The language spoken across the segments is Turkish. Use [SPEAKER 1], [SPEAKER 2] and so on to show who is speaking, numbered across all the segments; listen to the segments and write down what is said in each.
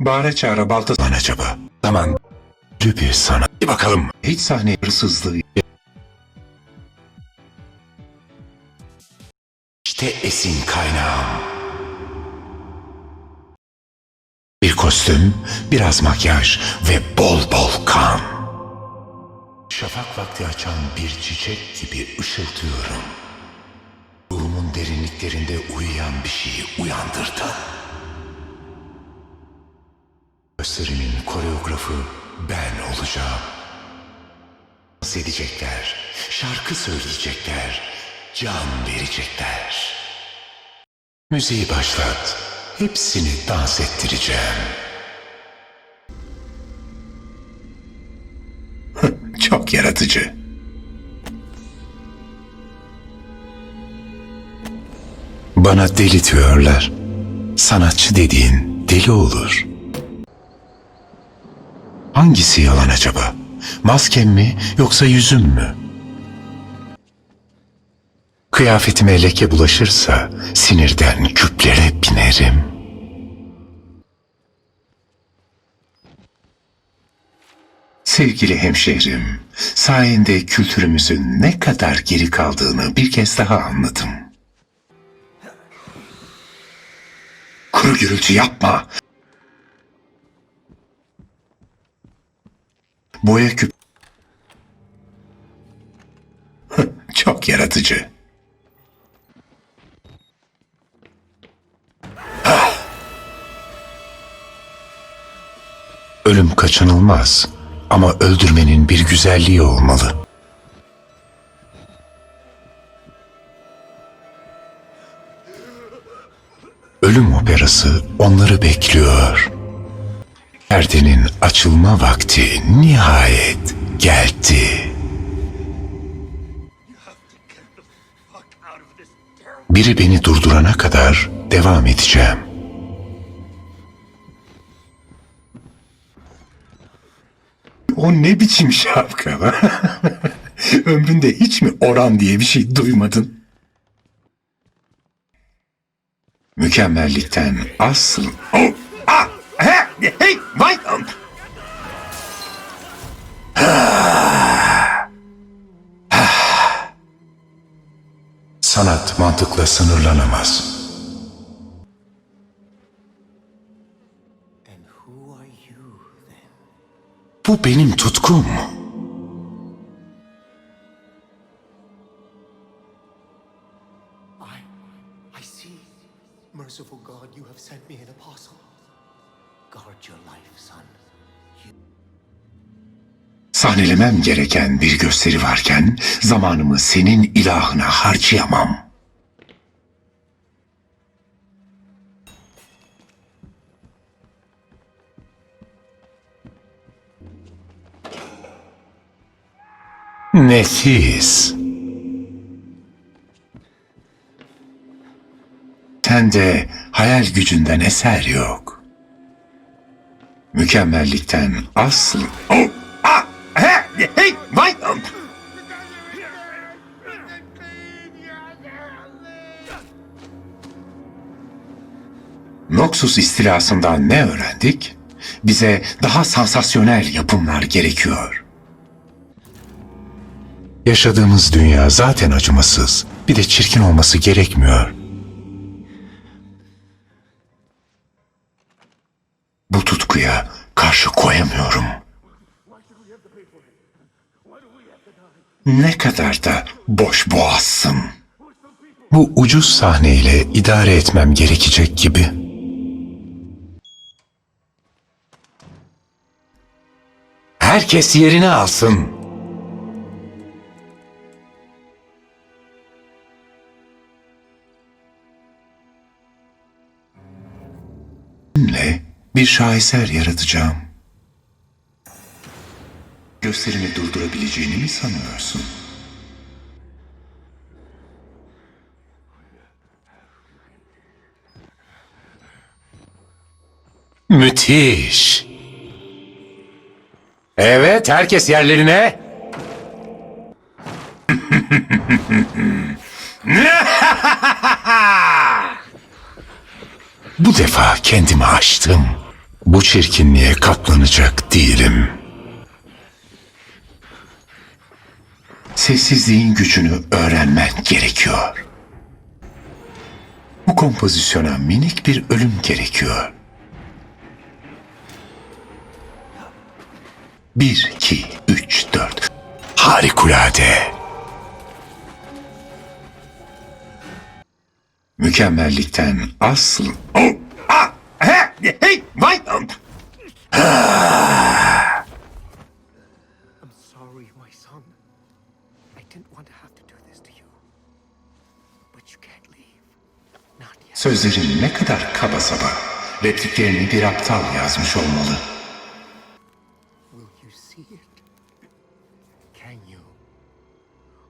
[SPEAKER 1] Bağıra çağıra balta
[SPEAKER 2] Lan acaba? Zaman bir sana. Bir bakalım.
[SPEAKER 1] hiç sahne hırsızlığı
[SPEAKER 2] İşte esin kaynağım. Bir kostüm, biraz makyaj ve bol bol kan. Şafak vakti açan bir çiçek gibi ışıltıyorum. Ruhumun derinliklerinde uyuyan bir şeyi uyandırdım. Gösterimin koreografı ben olacağım. Dans edecekler, şarkı söyleyecekler, can verecekler. Müziği başlat, hepsini dans ettireceğim.
[SPEAKER 1] çok yaratıcı.
[SPEAKER 2] Bana deli diyorlar. Sanatçı dediğin deli olur. Hangisi yalan acaba? Maskem mi yoksa yüzüm mü? Kıyafetime leke bulaşırsa sinirden küplere binerim.
[SPEAKER 1] Sevgili hemşehrim, sayende kültürümüzün ne kadar geri kaldığını bir kez daha anladım. Kuru gürültü yapma. Boya küp... Çok yaratıcı.
[SPEAKER 2] Ölüm kaçınılmaz ama öldürmenin bir güzelliği olmalı. Ölüm operası onları bekliyor. Perdenin açılma vakti nihayet geldi. Biri beni durdurana kadar devam edeceğim.
[SPEAKER 1] O ne biçim şapka lan? Ömründe hiç mi oran diye bir şey duymadın? Mükemmellikten asıl... Oh, hey, vay!
[SPEAKER 2] Sanat mantıkla sınırlanamaz.
[SPEAKER 3] And who are you then?
[SPEAKER 2] Bu benim tutkum.
[SPEAKER 3] I, I see. Merciful God, you have sent me an apostle.
[SPEAKER 1] Sahnelemem gereken bir gösteri varken zamanımı senin ilahına harcayamam.
[SPEAKER 2] Nefis.
[SPEAKER 1] Sende hayal gücünden eser yok. Mükemmellikten asıl... Oh, ah, he, hey, vay! Noxus istilasından ne öğrendik? Bize daha sansasyonel yapımlar gerekiyor.
[SPEAKER 2] Yaşadığımız dünya zaten acımasız. Bir de çirkin olması gerekmiyor.
[SPEAKER 1] Bu tutkuya karşı koyamıyorum. Ne kadar da boş boğazsın.
[SPEAKER 2] Bu ucuz sahneyle idare etmem gerekecek gibi.
[SPEAKER 1] Herkes yerini alsın. Ne? Bir şaheser yaratacağım. Gösterimi durdurabileceğini mi sanıyorsun?
[SPEAKER 2] Müthiş. Evet, herkes yerlerine. Bu defa kendimi aştım.
[SPEAKER 4] Bu çirkinliğe katlanacak değilim.
[SPEAKER 2] Sessizliğin gücünü öğrenmen gerekiyor. Bu kompozisyona minik bir ölüm gerekiyor. Bir, iki, üç, dört.
[SPEAKER 4] Harikulade.
[SPEAKER 2] Mükemmellikten asıl... Oh, ah, he, hey, vay!
[SPEAKER 3] I'm sorry, my son. I didn't want to have to do this to you. But you can't leave. Not yet.
[SPEAKER 2] Sözlerin ne kadar kaba saba. Repliklerini bir aptal yazmış olmalı.
[SPEAKER 3] Will you see it? Can you?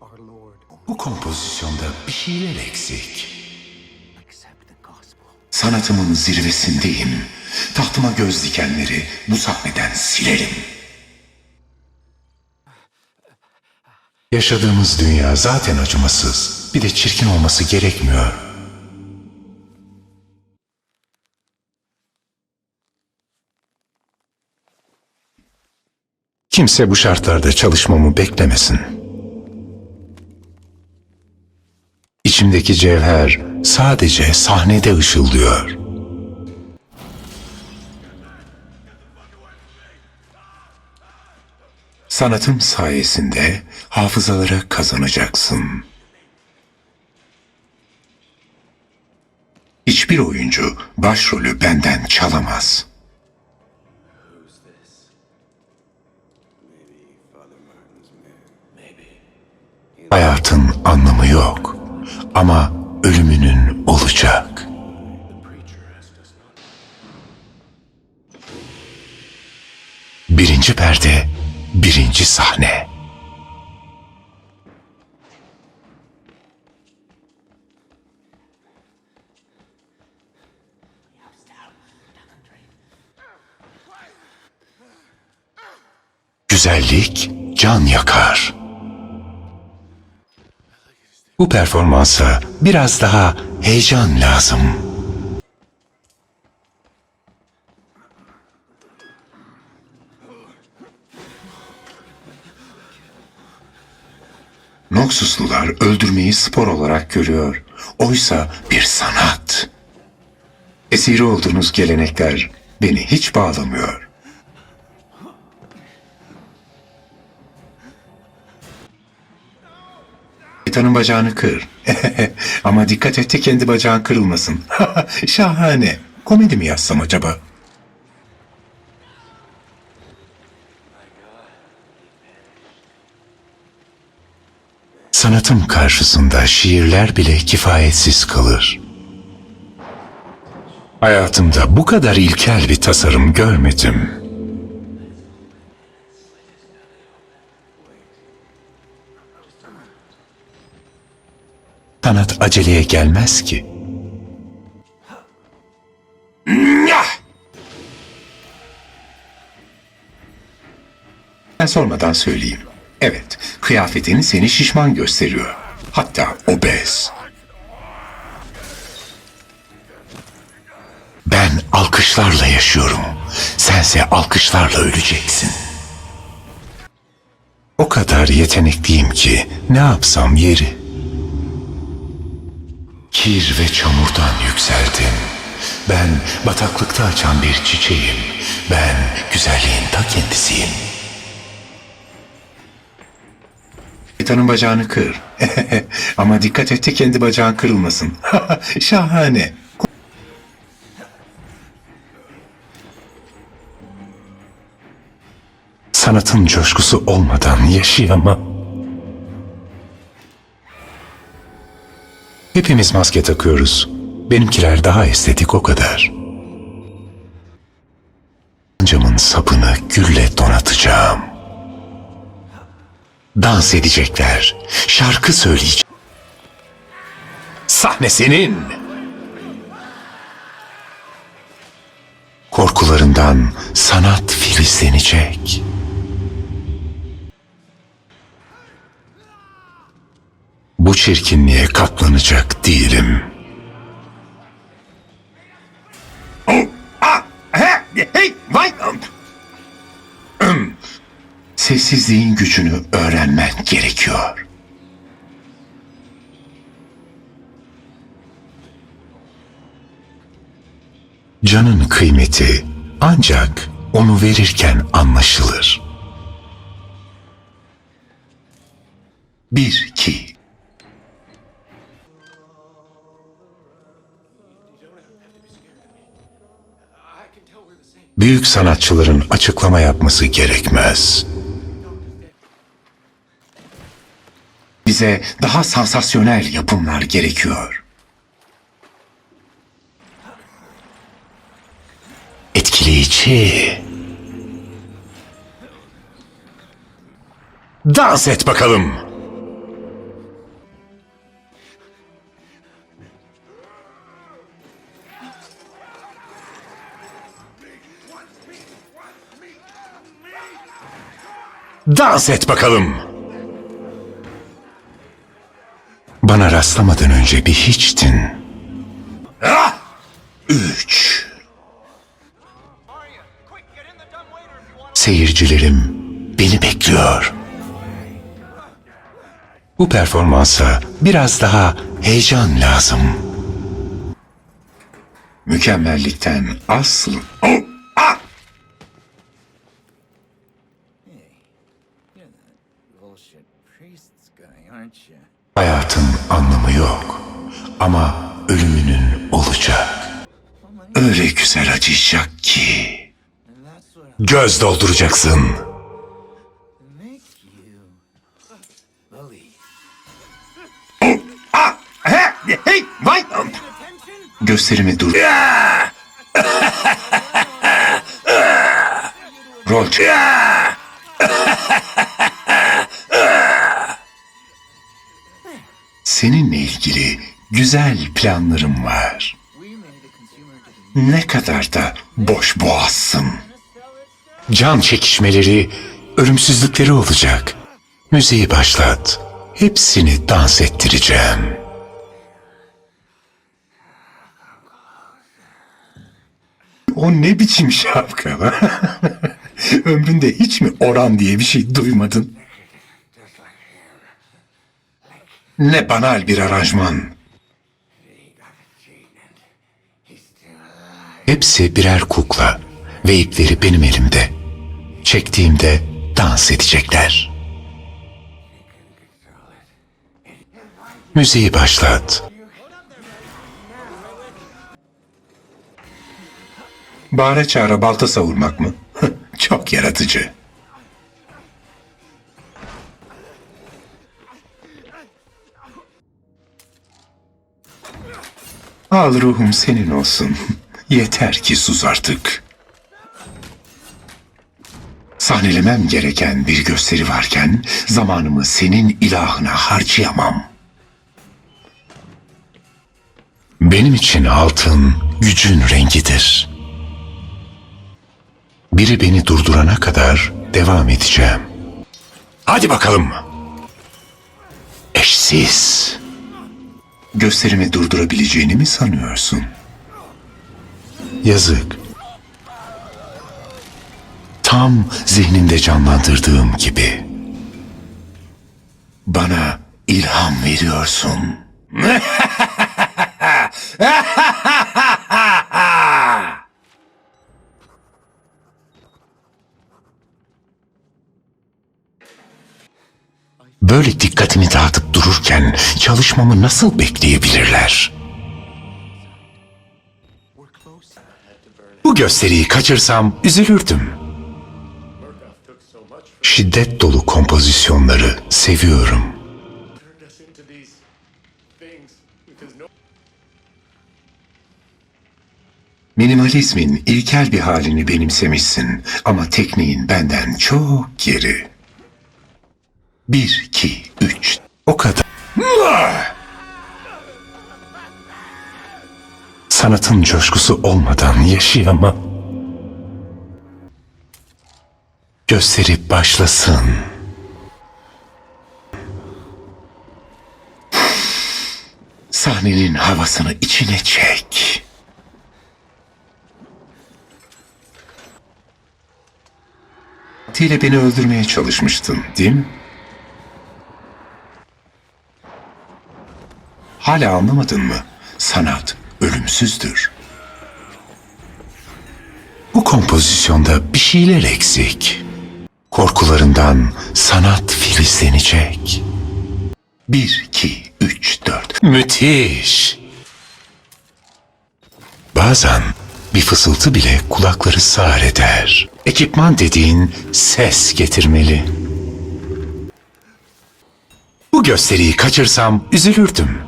[SPEAKER 3] Our Lord,
[SPEAKER 2] Bu kompozisyonda bir şeyler eksik.
[SPEAKER 3] accept the gospel.
[SPEAKER 2] Sanatımın zirvesindeyim. Tahtıma göz dikenleri bu sahneden silerim.
[SPEAKER 4] Yaşadığımız dünya zaten acımasız. Bir de çirkin olması gerekmiyor. Kimse bu şartlarda çalışmamı beklemesin. İçimdeki cevher sadece sahnede ışıldıyor.
[SPEAKER 2] Sanatım sayesinde hafızalara kazanacaksın. Hiçbir oyuncu başrolü benden çalamaz.
[SPEAKER 4] Hayatın anlamı yok ama ölümünün olacak. Birinci perde, birinci sahne. Güzellik can yakar. Bu performansa biraz daha heyecan lazım.
[SPEAKER 2] Öldürmeyi spor olarak görüyor. Oysa bir sanat. Esiri olduğunuz gelenekler beni hiç bağlamıyor. Şeytanın bacağını kır. Ama dikkat et de kendi bacağın kırılmasın. Şahane. Komedi mi yazsam acaba?
[SPEAKER 4] Sanatım karşısında şiirler bile kifayetsiz kalır. Hayatımda bu kadar ilkel bir tasarım görmedim. Sanat aceleye gelmez ki.
[SPEAKER 2] Ben sormadan söyleyeyim. Evet, kıyafetin seni şişman gösteriyor. Hatta obez.
[SPEAKER 4] Ben alkışlarla yaşıyorum. Sense alkışlarla öleceksin. O kadar yetenekliyim ki ne yapsam yeri. Kir ve çamurdan yükseldim. Ben bataklıkta açan bir çiçeğim. Ben güzelliğin ta kendisiyim.
[SPEAKER 2] Şeytanın bacağını kır. Ama dikkat et de kendi bacağın kırılmasın. Şahane.
[SPEAKER 4] Sanatın coşkusu olmadan yaşayamam. Hepimiz maske takıyoruz. Benimkiler daha estetik o kadar. Camın sapını gülle donatacağım. Dans edecekler. Şarkı söyleyecek. Sahne senin. Korkularından sanat filizlenecek. Bu çirkinliğe katlanacak değilim.
[SPEAKER 2] Oh, ah, he, hey, Sessizliğin gücünü öğrenmen gerekiyor. Canın kıymeti ancak onu verirken anlaşılır. Bir ki Büyük sanatçıların açıklama yapması gerekmez. Bize daha sansasyonel yapımlar gerekiyor. Etkileyici. Dans et bakalım. Dans et bakalım. Bana rastlamadan önce bir hiçtin. Ah! Üç. Seyircilerim beni bekliyor. Bu performansa biraz daha heyecan lazım. Mükemmellikten asıl... Oh! Ah!
[SPEAKER 5] bullshit priests guy, aren't you?
[SPEAKER 2] Hayatın anlamı yok ama ölümünün olacak. Öyle güzel acıyacak ki. Göz dolduracaksın. Gösterimi dur. Rol. Seninle ilgili güzel planlarım var. Ne kadar da boş boğazsın. Can çekişmeleri, ölümsüzlükleri olacak. Müziği başlat. Hepsini dans ettireceğim. O ne biçim şapka? Ömründe hiç mi oran diye bir şey duymadın? Ne banal bir aranjman. Hepsi birer kukla ve ipleri benim elimde. Çektiğimde dans edecekler. Müziği başlat. Bağıra çağıra balta savurmak mı? Çok yaratıcı. Al ruhum senin olsun. Yeter ki sus artık. Sahnelemem gereken bir gösteri varken zamanımı senin ilahına harcayamam. Benim için altın gücün rengidir. Biri beni durdurana kadar devam edeceğim. Hadi bakalım. Eşsiz. Gösterimi durdurabileceğini mi sanıyorsun? Yazık. Tam zihninde canlandırdığım gibi. Bana ilham veriyorsun. Böyle dikkatimi dağıtıp dururken çalışmamı nasıl bekleyebilirler? Bu gösteriyi kaçırsam üzülürdüm. Şiddet dolu kompozisyonları seviyorum. Minimalizmin ilkel bir halini benimsemişsin ama tekniğin benden çok geri. Bir, iki, üç. O kadar. Sanatın coşkusu olmadan yaşayamam. Gösteri başlasın. Sahnenin havasını içine çek. Vaktiyle beni öldürmeye çalışmıştın, değil mi? Hala anlamadın mı? Sanat ölümsüzdür. Bu kompozisyonda bir şeyler eksik. Korkularından sanat filizlenecek. Bir, iki, üç, dört. Müthiş! Bazen bir fısıltı bile kulakları sağır eder. Ekipman dediğin ses getirmeli. Bu gösteriyi kaçırsam üzülürdüm.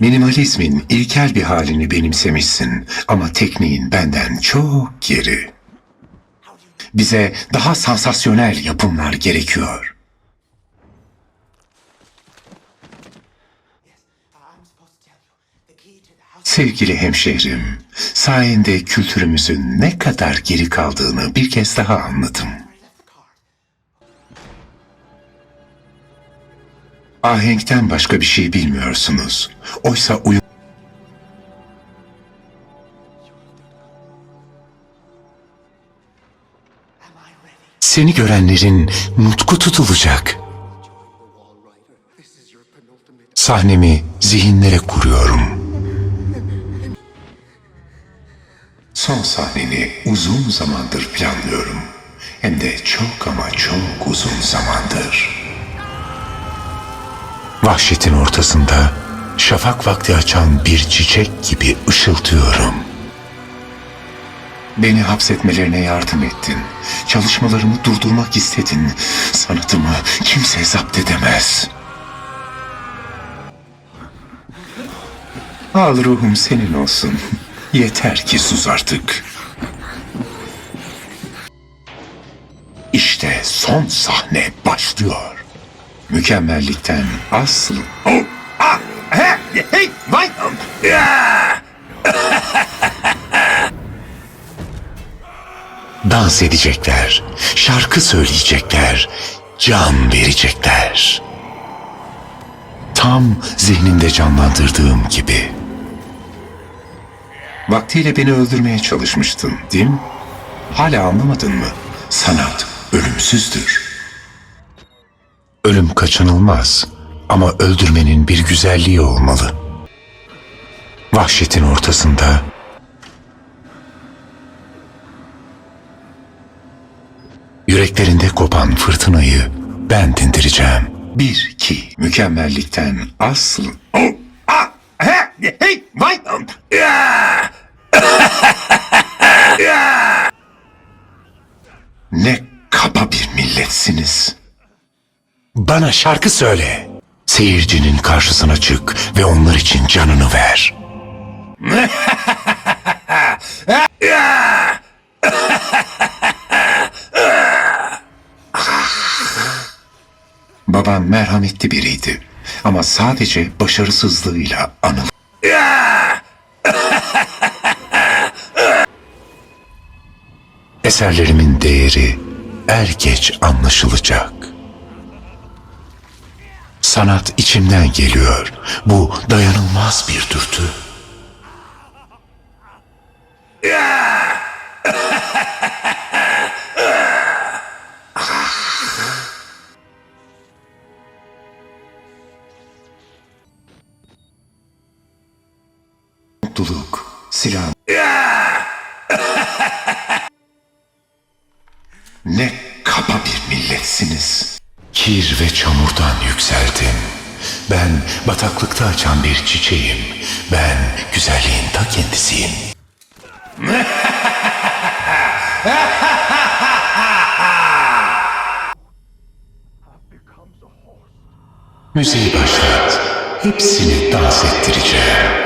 [SPEAKER 2] Minimalizmin ilkel bir halini benimsemişsin ama tekniğin benden çok geri. Bize daha sansasyonel yapımlar gerekiyor. Sevgili hemşehrim, sayende kültürümüzün ne kadar geri kaldığını bir kez daha anladım. Ahenkten başka bir şey bilmiyorsunuz. Oysa uyum... Seni görenlerin nutku tutulacak. Sahnemi zihinlere kuruyorum. Son sahneni uzun zamandır planlıyorum. Hem de çok ama çok uzun zamandır. Vahşetin ortasında şafak vakti açan bir çiçek gibi ışıltıyorum. Beni hapsetmelerine yardım ettin. Çalışmalarımı durdurmak istedin. Sanatımı kimse zapt edemez. Al ruhum senin olsun. Yeter ki sus artık. İşte son sahne başlıyor. Mükemmellikten asıl... Oh, ah, he, hey, vay! Dans edecekler, şarkı söyleyecekler, can verecekler. Tam zihnimde canlandırdığım gibi. Vaktiyle beni öldürmeye çalışmıştın, değil mi? Hala anlamadın mı? Sanat ölümsüzdür. Ölüm kaçınılmaz ama öldürmenin bir güzelliği olmalı. Vahşetin ortasında yüreklerinde kopan fırtınayı ben dindireceğim. Bir, iki, mükemmellikten asıl... Oh, ah, he, hey, vay, ah! ne kaba bir milletsiniz. Bana şarkı söyle. Seyircinin karşısına çık ve onlar için canını ver. Babam merhametli biriydi ama sadece başarısızlığıyla anıl. Eserlerimin değeri er geç anlaşılacak. Sanat içimden geliyor. Bu dayanılmaz bir dürtü. Mutluluk, silah. ne kaba bir milletsiniz. Kir ve çamurdan yükseldim. Ben bataklıkta açan bir çiçeğim. Ben güzelliğin ta kendisiyim. Müziği başlat. Hepsini dans ettireceğim.